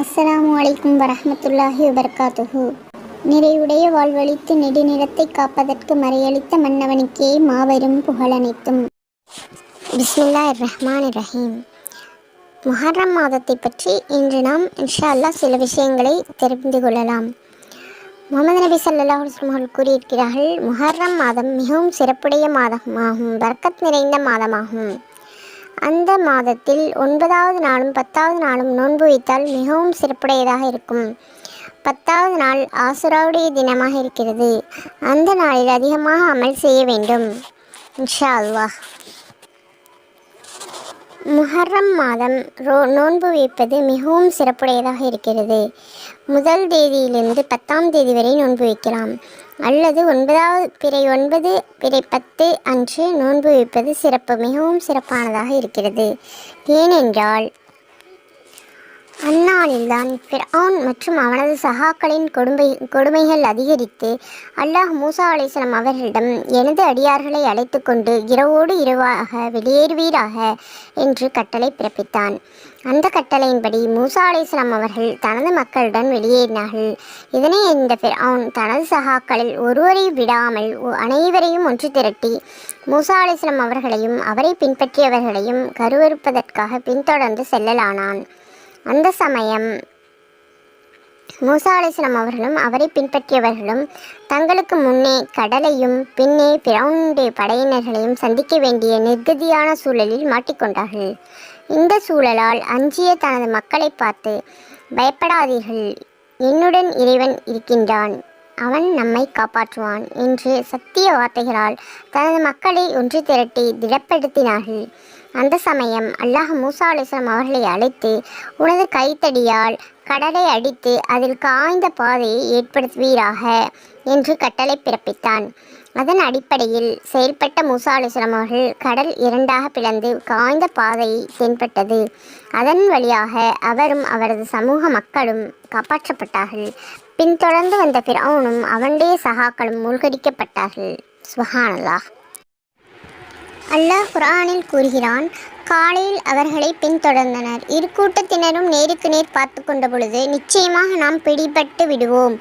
அஸ்ஸலாமு அலைக்கும் வரஹ்மத்துல்லாஹி வபர்காத்துஹு. நிறைவுடைய வாழ்வழித்து நெடுநிறத்தை காப்பதற்கு மறையளித்த மன்னவனுக்கே மாபெரும் புகழனைத்தும் பிஸ்மில்லா ரஹ்மான் ரஹீம் முஹர்ரம் மாதத்தை பற்றி இன்று நாம் இன்ஷா அல்லாஹ் சில விஷயங்களை தெரிந்து கொள்ளலாம். முகமது நபி சல்லாஹ் அவர்கள் கூறியிருக்கிறார்கள் முஹர்ரம் மாதம் மிகவும் சிறப்புடைய மாதமாகும் வர்க்கத் நிறைந்த மாதமாகும். அந்த மாதத்தில் ஒன்பதாவது நாளும் பத்தாவது நாளும் நோன்பு வைத்தால் மிகவும் சிறப்புடையதாக இருக்கும். பத்தாவது நாள் ஆசுராவுடைய தினமாக இருக்கிறது. அந்த நாளில் அதிகமாக அமல் செய்ய வேண்டும். இன்ஷா அல்லாஹ். முஹர்ரம் மாதம் ரோ நோன்பு வைப்பது மிகவும் சிறப்புடையதாக இருக்கிறது. முதல் தேதியிலிருந்து பத்தாம் தேதி வரை நோன்பு வைக்கலாம். அல்லது ஒன்பதாவது பிறை ஒன்பது பிறை பத்து அன்று நோன்பு வைப்பது சிறப்பு மிகவும் சிறப்பானதாக இருக்கிறது. ஏனென்றால் அந்நாளில்தான் ஃபிர்ஆன் மற்றும் அவனது சகாக்களின் கொடுமை கொடுமைகள் அதிகரித்து அல்லாஹ் மூசா அலைஹிஸ்ஸலாம் அவர்களிடம் எனது அடியார்களை அழைத்து கொண்டு இரவோடு இரவாக வெளியேறுவீராக? என்று கட்டளை பிறப்பித்தான். அந்த கட்டளையின்படி மூசா அலைஹிஸ்ஸலாம் அவர்கள் தனது மக்களுடன் வெளியேறினார்கள். இதனை இந்த ஃபிர்ஆன் தனது சகாக்களில் ஒருவரை விடாமல் அனைவரையும் ஒன்று திரட்டி மூசா அலைஹிஸ்ஸலாம் அவர்களையும் அவரை பின்பற்றியவர்களையும் கருவறுப்பதற்காக பின்தொடர்ந்து செல்லலானான். அந்த சமயம் மூசா அலிஸ்லாம் அவர்களும் அவரை பின்பற்றியவர்களும் தங்களுக்கு முன்னே கடலையும் பின்னே பிரவுண்டே படையினர்களையும் சந்திக்க வேண்டிய நிர்கதியான சூழலில் மாட்டிக்கொண்டார்கள். இந்த சூழலால் அஞ்சிய தனது மக்களை பார்த்து பயப்படாதீர்கள் என்னுடன் இறைவன் இருக்கின்றான். அவன் நம்மை காப்பாற்றுவான் என்று சத்திய வார்த்தைகளால் தனது மக்களை ஒன்று திரட்டி திடப்படுத்தினார்கள். அந்த சமயம் அல்லாஹ் மூசா அலிஸ்லாம் அவர்களை அழைத்து உனது கைத்தடியால் கடலை அடித்து அதில் காய்ந்த பாதையை ஏற்படுத்துவீராக? என்று கட்டளை பிறப்பித்தான். அதன் அடிப்படையில் செயல்பட்ட மூசா அலிஸ்லாம் அவர்கள் கடல் இரண்டாக பிளந்து காய்ந்த பாதை தென்பட்டது. அதன் வழியாக அவரும் அவரது சமூக மக்களும் காப்பாற்றப்பட்டார்கள். பின்தொடர்ந்து வந்த பிறவுனும் அவனுடைய சகாக்களும் மூழ்கடிக்கப்பட்டார்கள். சுஹானல்லாஹ். அல்லாஹ் குரானில் கூறுகிறான் காலையில் அவர்களை பின்தொடர்ந்தனர். இரு கூட்டத்தினரும் நேருக்கு நேர் பார்த்து கொண்ட பொழுது நிச்சயமாக நாம் பிடிபட்டு விடுவோம்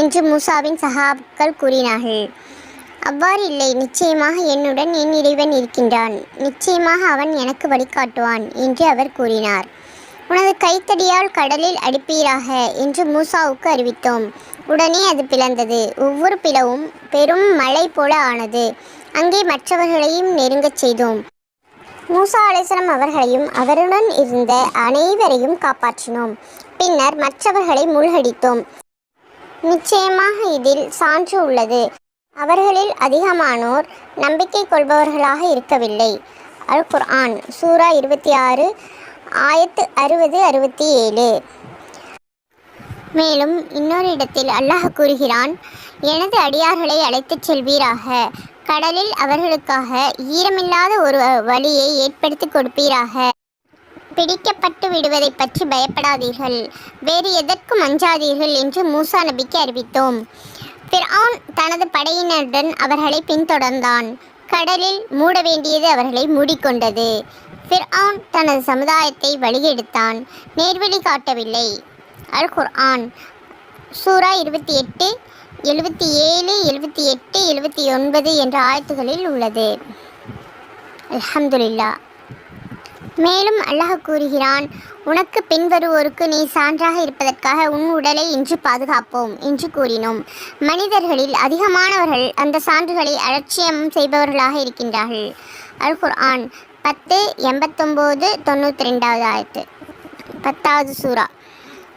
என்று மூசாவின் சகாப்கள் கூறினார்கள். அவ்வாறு இல்லை நிச்சயமாக என்னுடன் என் இறைவன் இருக்கின்றான். நிச்சயமாக அவன் எனக்கு வழிகாட்டுவான் என்று அவர் கூறினார். உனது கைத்தடியால் கடலில் அடிப்பீராக என்று மூசாவுக்கு அறிவித்தோம். உடனே அது பிளந்தது. ஒவ்வொரு பிளவும் பெரும் மழை போல ஆனது. அங்கே மற்றவர்களையும் நெருங்கச் செய்தோம். மூசா அலிஸ்லாம் அவர்களையும் அவருடன் இருந்த அனைவரையும் காப்பாற்றினோம். பின்னர் மற்றவர்களை மூழ்கடித்தோம். நிச்சயமாக இதில் சான்று உள்ளது. அவர்களில் அதிகமானோர் நம்பிக்கை கொள்பவர்களாக இருக்கவில்லை. அல் குர்ஆன் சூரா இருபத்தி ஆறு ஆயத்து அறுபது அறுபத்தி ஏழு. மேலும் இன்னொரு இடத்தில் அல்லாஹ் கூறுகிறான் எனது அடியார்களை அழைத்துச் செல்வீராக. கடலில் அவர்களுக்காக ஈரமில்லாத ஒரு வழியை ஏற்படுத்தி கொடுப்பீராக. பிடிக்கப்பட்டு விடுவதை பற்றி பயப்படாதீர்கள். வேறு எதற்கும் அஞ்சாதீர்கள் என்று மூசா நபிக்கு அறிவித்தோம். ஃபிர்ஆன் தனது படையினருடன் அவர்களை பின்தொடர்ந்தான். கடலில் மூட வேண்டியது அவர்களை மூடிக்கொண்டது. ஃபிர்ஆன் தனது சமுதாயத்தை வழியெடுத்தான். நேர்வழி காட்டவில்லை. அல் குர்ஆன் சூரா இருபத்தி எட்டு எழுபத்தி ஏழு எழுபத்தி எட்டு எழுபத்தி ஒன்பது என்ற ஆயத்துகளில் உள்ளது. அல்ஹம்துலில்லா. மேலும் அல்லாஹ் கூறுகிறான் உனக்கு பின்வருவோருக்கு நீ சான்றாக இருப்பதற்காக உன் உடலை இன்று பாதுகாப்போம் என்று கூறினோம். மனிதர்களில் அதிகமானவர்கள் அந்த சான்றுகளை அலட்சியம் செய்பவர்களாக இருக்கின்றார்கள். அல் குர்ஆன் பத்து எண்பத்தொம்போது தொண்ணூற்றி ரெண்டாவது ஆயத்து. பத்தாவது சூரா.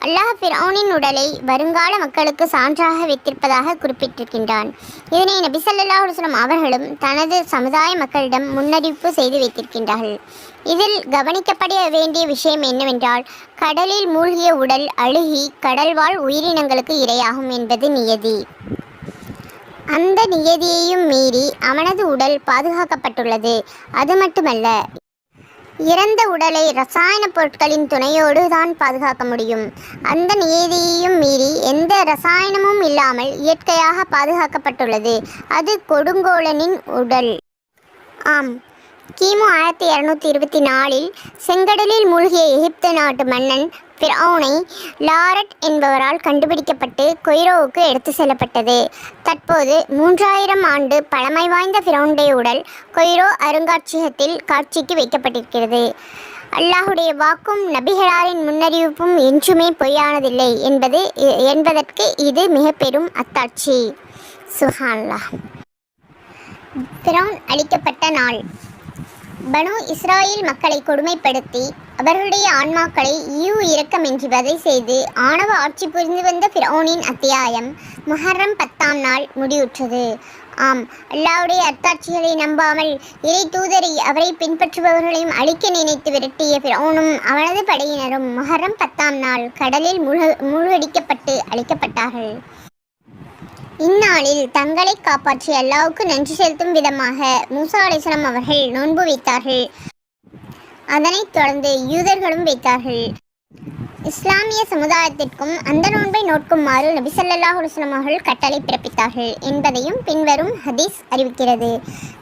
அல்லாஹ் ஃபிரௌனின் உடலை வருங்கால மக்களுக்கு சான்றாக வைத்திருப்பதாக குறிப்பிட்டிருக்கின்றான். இதனை நபிசல்லா அலுவலம் அவர்களும் தனது சமுதாய மக்களிடம் முன்னறிவிப்பு செய்து வைத்திருக்கின்றார்கள். இதில் கவனிக்கப்பட வேண்டிய விஷயம் என்னவென்றால் கடலில் மூழ்கிய உடல் அழுகி கடல்வாழ் உயிரினங்களுக்கு இரையாகும் என்பது நியதி. அந்த நியதியையும் மீறி அவனது உடல் பாதுகாக்கப்பட்டுள்ளது. அது மட்டுமல்ல இறந்த உடலை ரசாயன பொருட்களின் துணையோடு தான் பாதுகாக்க முடியும். அந்த நியதியையும் மீறி எந்த ரசாயனமும் இல்லாமல் இயற்கையாக பாதுகாக்கப்பட்டுள்ளது. அது கொடுங்கோலனின் உடல். ஆம். கிமு ஆயிரத்தி இரநூத்தி இருபத்தி நாலில் செங்கடலில் மூழ்கிய எகிப்து நாட்டு மன்னன் ஃபிரௌனை லாரட் என்பவரால் கண்டுபிடிக்கப்பட்டு கொய்ரோவுக்கு எடுத்து செல்லப்பட்டது. தற்போது மூன்றாயிரம் ஆண்டு பழமை வாய்ந்த ஃபிரௌனுடைய உடல் கொய்ரோ அருங்காட்சியகத்தில் காட்சிக்கு வைக்கப்பட்டிருக்கிறது. அல்லாஹுடைய வாக்கும் நபிகளாரின் முன்னறிவிப்பும் என்றுமே பொய்யானதில்லை என்பது என்பதற்கு இது மிக பெரும் அத்தாட்சி. சுஹான்லா பிரௌன் அளிக்கப்பட்ட நாள். பனு இஸ்ராயில் மக்களை கொடுமைப்படுத்தி அவர்களுடைய ஆன்மாக்களை ஈவு இரக்கமின்றி வதை செய்து ஆணவ ஆட்சி புரிந்து வந்த ஃபிரௌனின் அத்தியாயம் முஹர்ரம் பத்தாம் நாள் முடிவுற்றது. ஆம் அல்லாவுடைய அத்தாட்சிகளை நம்பாமல் இறை தூதரை அவரை பின்பற்றுபவர்களையும் அழிக்க நினைத்து விரட்டிய ஃபிரௌனும் அவனது படையினரும் முஹர்ரம் பத்தாம் நாள் கடலில் முழு மூழ்கடிக்கப்பட்டு அழிக்கப்பட்டார்கள். இந்நாளில் தங்களை காப்பாற்றி அல்லாவுக்கு நன்றி செலுத்தும் விதமாக மூசா அலிஸ்லாம் அவர்கள் நோன்பு வைத்தார்கள். அதனைத் தொடர்ந்து யூதர்களும் வைத்தார்கள். இஸ்லாமிய சமுதாயத்திற்கும் அந்த நோன்பை நோட்குமாறு நபி ஸல்லல்லாஹு அவர்கள் கட்டளை பிறப்பித்தார்கள் என்பதையும் பின்வரும் ஹதீஸ் அறிவிக்கிறது.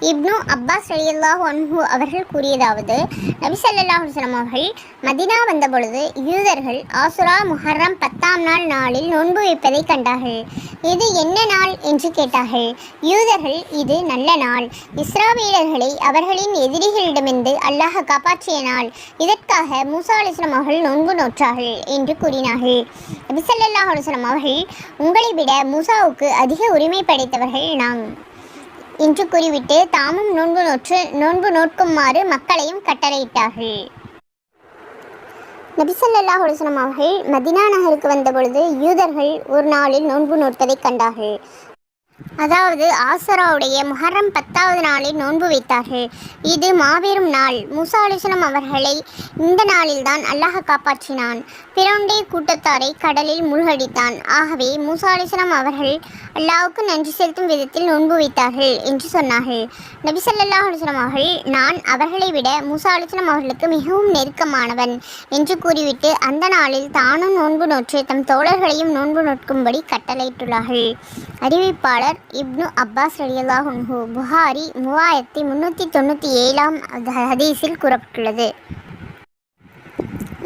இப்னு அப்பாஸ் ரலியல்லாஹு அன்ஹு அவர்கள் கூறியதாவது நபி ஸல்லல்லாஹு அவர்கள் மதினா வந்தபொழுது யூதர்கள் ஆசுரா முஹர்ரம் பத்தாம் நாள் நாளில் நோன்பு வைப்பதை கண்டார்கள். இது என்ன நாள் என்று கேட்டார்கள். யூதர்கள் இது நல்ல நாள். இஸ்ராவேலர்களை அவர்களின் எதிரிகளிடமிருந்து அல்லாஹ் காப்பாற்றிய நாள். இதற்காக மூசா அலிஸ்லாம் அவர்கள் நோன்பு நோற்றார்கள். என்று கூறினார்கள். நபிசல்லாஹ் அலுவலம் அவர்கள் உங்களை விட மூசாவுக்கு அதிக உரிமை படைத்தவர்கள் நாம். என்று கூறிவிட்டு தாமும் நோன்பு நோற்று நோன்பு நோட்குமாறு மக்களையும் கட்டளையிட்டார்கள். நபிசல்லாஹ் அலுவலம் அவர்கள் மதினா நகருக்கு வந்தபொழுது யூதர்கள் ஒரு நாளில் நோன்பு நோட்பதைக் கண்டார்கள். அதாவது ஆசராவுடைய முஹர்ரம் பத்தாவது நாளில் நோன்பு வைத்தார்கள். இது மாபெரும் நாள். மூசா அலிஸ்லாம் அவர்களை இந்த நாளில்தான் அல்லாஹ் காப்பாற்றினான். பிரவுண்டே கூட்டத்தாரை கடலில் மூழ்கடித்தான். ஆகவே மூசா அலிஸ்லாம் அவர்கள் அல்லாவுக்கு நன்றி செலுத்தும் விதத்தில் நோன்பு வைத்தார்கள் என்று சொன்னார்கள். நபி ஸல்லல்லாஹு அவர்கள் நான் அவர்களை விட மூசா அலிஸ்லாம் அவர்களுக்கு மிகவும் நெருக்கமானவன் என்று கூறிவிட்டு அந்த நாளில் தானும் நோன்பு நோற்று தம் தோழர்களையும் நோன்பு நோட்கும்படி கட்டளையிட்டுள்ளார்கள். அறிவிப்பாளர் இப்னு அப்பாஸ் ரலியல்லாஹு புகாரி மூவாயிரத்தி முன்னூற்றி தொண்ணூற்றி ஏழாம் ஹதீஸில் கூறப்பட்டுள்ளது.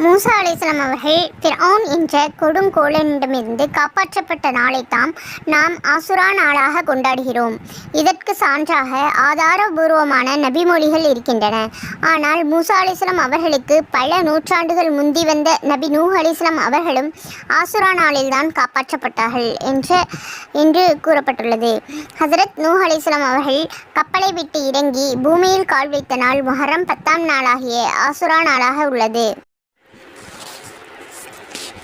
மூசா அலிஸ்லாம் அவர்கள் ஃபிரௌன் என்ற கொடுங்கோலனிடமிருந்து காப்பாற்றப்பட்ட நாளைத்தாம் நாம் ஆசுரா நாளாக கொண்டாடுகிறோம். இதற்கு சான்றாக ஆதாரபூர்வமான நபிமொழிகள் இருக்கின்றன. ஆனால் மூசா அலிஸ்லாம் அவர்களுக்கு பல நூற்றாண்டுகள் முந்தி வந்த நபி நூ அலிஸ்லாம் அவர்களும் ஆசுரா நாளில்தான் காப்பாற்றப்பட்டார்கள் என்று என்று கூறப்பட்டுள்ளது. ஹசரத் நூ அலிஸ்லாம் அவர்கள் கப்பலை விட்டு இறங்கி பூமியில் கால் வைத்த நாள் முஹர்ரம் பத்தாம் நாளாகிய ஆசுரா நாளாக உள்ளது.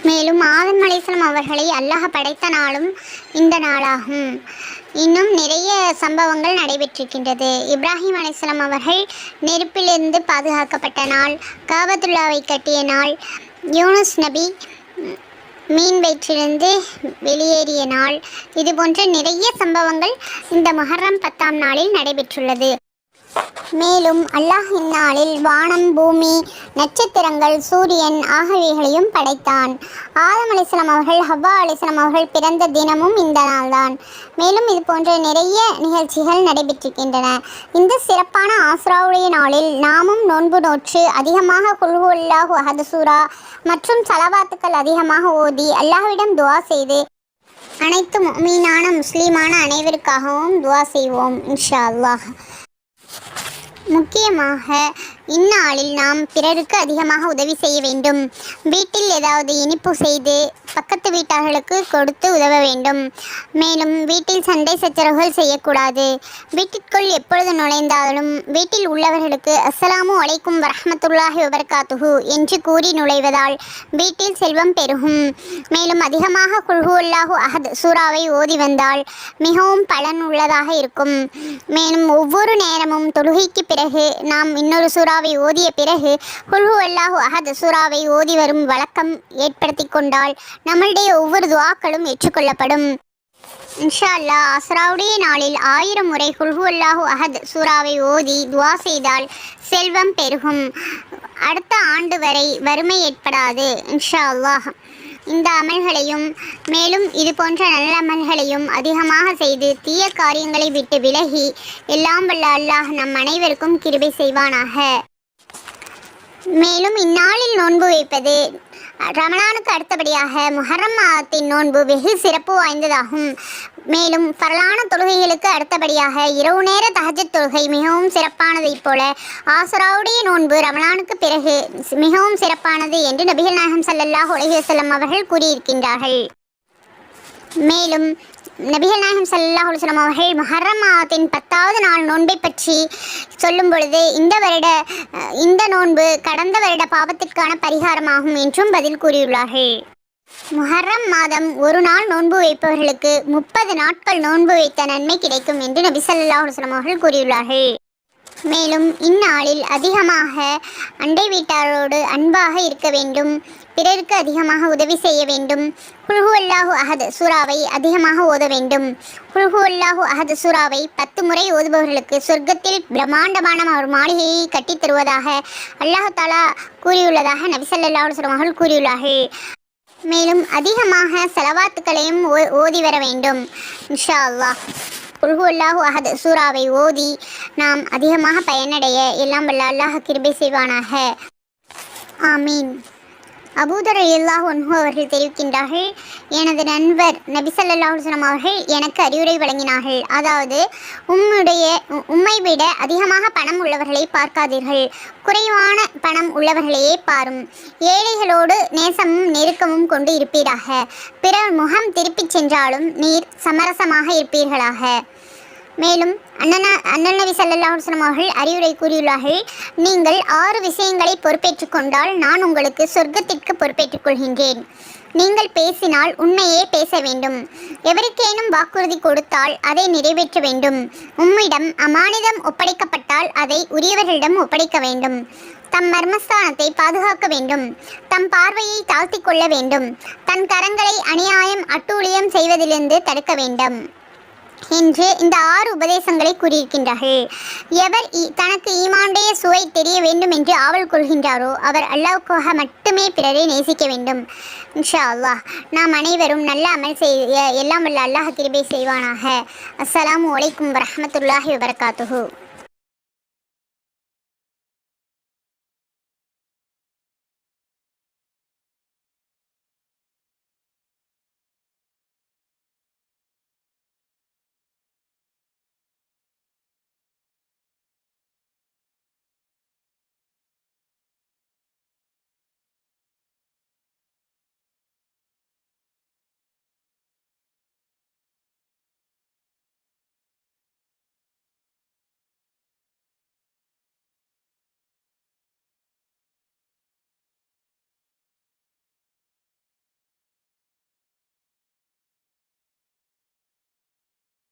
மேலும் ஆதம் அலிஸ்லாம் அவர்களை அல்லாஹ் படைத்த நாளும் இந்த நாளாகும். இன்னும் நிறைய சம்பவங்கள் நடைபெற்றிருக்கின்றது. இப்ராஹிம் அலிஸ்லாம் அவர்கள் நெருப்பிலிருந்து பாதுகாக்கப்பட்ட நாள் காபத்துல்லாவை கட்டிய நாள் யூனுஸ் நபி மீன் வயிற்றிலிருந்து வெளியேறிய நாள் இதுபோன்ற நிறைய சம்பவங்கள் இந்த மொஹர்ரம் பத்தாம் நாளில் நடைபெற்றுள்ளது. மேலும் அல்லாஹ் இந்நாளில் வானம் பூமி நட்சத்திரங்கள் சூரியன் ஆகியவைகளையும் படைத்தான். ஆதம் அலிஸ்லாம் அவர்கள் ஹவ்வா அலிஸ்லாம் அவர்கள் பிறந்த தினமும் இந்த நாள்தான். மேலும் இது போன்ற நிறைய நிகழ்ச்சிகள் நடைபெற்றிருக்கின்றன. இந்த சிறப்பான ஆஸ்ராவுடைய நாளில் நாமும் நோன்பு நோற்று அதிகமாக குல்ஹுல்லாஹு அஹதுசூரா மற்றும் சலவாத்துக்கள் அதிகமாக ஓதி அல்லாஹ்விடம் துவா செய்து அனைத்து மீனான முஸ்லீமான அனைவருக்காகவும் துவா செய்வோம் இன்ஷா அல்லாஹ். முக்கியமாக இந்நாளில் நாம் பிறருக்கு அதிகமாக உதவி செய்ய வேண்டும். வீட்டில் ஏதாவது இனிப்பு செய்து பக்கத்து வீட்டார்களுக்கு கொடுத்து உதவ வேண்டும். மேலும் வீட்டில் சண்டை சச்சரவுகள் செய்யக்கூடாது. வீட்டிற்குள் எப்பொழுது நுழைந்தாலும் வீட்டில் உள்ளவர்களுக்கு அஸ்ஸலாமு அலைக்கும் வரஹ்மத்துல்லாஹி வபர்காத்துஹு என்று கூறி நுழைவதால் வீட்டில் செல்வம் பெருகும். மேலும் அதிகமாக குல்ஹுல்லாஹு அஹத் சூறாவை ஓதி வந்தால் மிகவும் பலன் உள்ளதாக இருக்கும். மேலும் ஒவ்வொரு நேரமும் தொழுகைக்கு பிறகு நாம் இன்னொரு சூறா சூறாவை ஓதிய பிறகு குல்ஹு அல்லாஹு அஹத் சூறாவை ஓதி வரும் வழக்கம் ஏற்படுத்தி கொண்டால் நம்மளுடைய ஒவ்வொரு துவாக்களும் ஏற்றுக்கொள்ளப்படும். இன்ஷா அல்லாஹ் அஸ்ராவுடைய நாளில் ஆயிரம் முறை குல்ஹு அல்லாஹு அஹத் சூறாவை ஓதி துவா செய்தால் செல்வம் பெருகும். அடுத்த ஆண்டு வரை வறுமை ஏற்படாது இன்ஷா அல்லாஹ் இந்த அமல்களையும் மேலும் இது போன்ற நல்ல அமல்களையும் அதிகமாக செய்து தீய காரியங்களை விட்டு விலகி எல்லாம் வல்ல அல்லாஹ் நம் அனைவருக்கும் கிருபை செய்வானாக. மேலும் இந்நாளில் நோன்பு வைப்பது ரமணானுக்கு அடுத்தபடியாக முஹரம் மாதத்தின் நோன்பு வெகு சிறப்பு வாய்ந்ததாகும். மேலும் பரலான தொழுகைகளுக்கு அடுத்தபடியாக இரவு நேர தஹஜத் தொழுகை மிகவும் சிறப்பானதைப் போல ஆசராவுடைய நோன்பு ரமலானுக்கு பிறகு மிகவும் சிறப்பானது என்று நபிகள் நாயகம் சல்லல்லாஹ் அலைஹி வஸல்லம் அவர்கள் கூறியிருக்கின்றார்கள். மேலும் நபிகள் நாயகம் சல்லாஹ் அலைஹி அவர்கள் முஹர்ரம் மாதத்தின் பத்தாவது நாள் நோன்பை பற்றி சொல்லும் பொழுது இந்த வருட இந்த நோன்பு கடந்த வருட பாவத்திற்கான பரிகாரமாகும் என்றும் பதில் கூறியுள்ளார்கள். முஹர்ரம் மாதம் ஒரு நாள் நோன்பு வைப்பவர்களுக்கு முப்பது நாட்கள் நோன்பு வைத்த நன்மை கிடைக்கும் என்று நபி சல்லாஹ் அலுவலம் அவர்கள் கூறியுள்ளார்கள். மேலும் இந்நாளில் அதிகமாக அண்டை வீட்டாரோடு அன்பாக இருக்க வேண்டும். பிறருக்கு அதிகமாக உதவி செய்ய வேண்டும். குல்ஹு அல்லாஹு அஹத் சூறாவை அதிகமாக ஓத வேண்டும். குல்ஹு அல்லாஹு அஹத் சூறாவை பத்து முறை ஓதுபவர்களுக்கு சொர்க்கத்தில் பிரம்மாண்டமான ஒரு மாளிகையை கட்டித் தருவதாக அல்லாஹு தாலா கூறியுள்ளதாக நபி ஸல்லல்லாஹு அவர்கள் கூறியுள்ளார்கள். மேலும் அதிகமாக செலவாத்துக்களையும் ஓ- ஓதி வர வேண்டும். இன்ஷா அல்லாஹ். குல்ஹு அல்லாஹு அஹத் சூறாவை ஓதி நாம் அதிகமாக பயனடைய எல்லாம் வல்ல அல்லாஹ் கிருபை செய்வானாக. ஆமீன். அபூதர் அல்லாஹ் ஒன்ஹு அவர்கள் தெரிவிக்கின்றார்கள். எனது நண்பர் நபி ஸல்லல்லாஹு அவர்கள் எனக்கு அறிவுரை வழங்கினார்கள். அதாவது உம்முடைய உம்மை விட அதிகமாக பணம் உள்ளவர்களை பார்க்காதீர்கள். குறைவான பணம் உள்ளவர்களையே பாரும். ஏழைகளோடு நேசமும் நெருக்கமும் கொண்டு இருப்பீராக. பிறர் முகம் திருப்பிச் சென்றாலும் நீர் சமரசமாக இருப்பீர்களாக. மேலும் அண்ணனா அண்ணன் நபி அவர்கள் அறிவுரை கூறியுள்ளார்கள். நீங்கள் ஆறு விஷயங்களை பொறுப்பேற்றுக் கொண்டால் நான் உங்களுக்கு சொர்க்கத்திற்கு பொறுப்பேற்றுக் கொள்கின்றேன். நீங்கள் பேசினால் உண்மையே பேச வேண்டும். எவருக்கேனும் வாக்குறுதி கொடுத்தால் அதை நிறைவேற்ற வேண்டும். உம்மிடம் அமானிதம் ஒப்படைக்கப்பட்டால் அதை உரியவர்களிடம் ஒப்படைக்க வேண்டும். தம் மர்மஸ்தானத்தை பாதுகாக்க வேண்டும். தம் பார்வையை தாழ்த்தி கொள்ள வேண்டும். தன் கரங்களை அநியாயம் அட்டூழியம் செய்வதிலிருந்து தடுக்க வேண்டும். என்று இந்த ஆறு உபதேசங்களை கூறியிருக்கின்றார்கள். எவர் தனக்கு ஈமானுடைய சுவை தெரிய வேண்டும் என்று ஆவல் கொள்கின்றாரோ அவர் அல்லாவுக்காக மட்டுமே பிறரை நேசிக்க வேண்டும். இன்ஷா அல்லாஹ் நாம் அனைவரும் நல்ல அமல் செய்ய எல்லாம் வல்ல அல்லாஹ் கிருபை செய்வானாக. அஸ்ஸலாமு அலைக்கும் வரமத்துல்லாஹி வபரகாத்துஹு.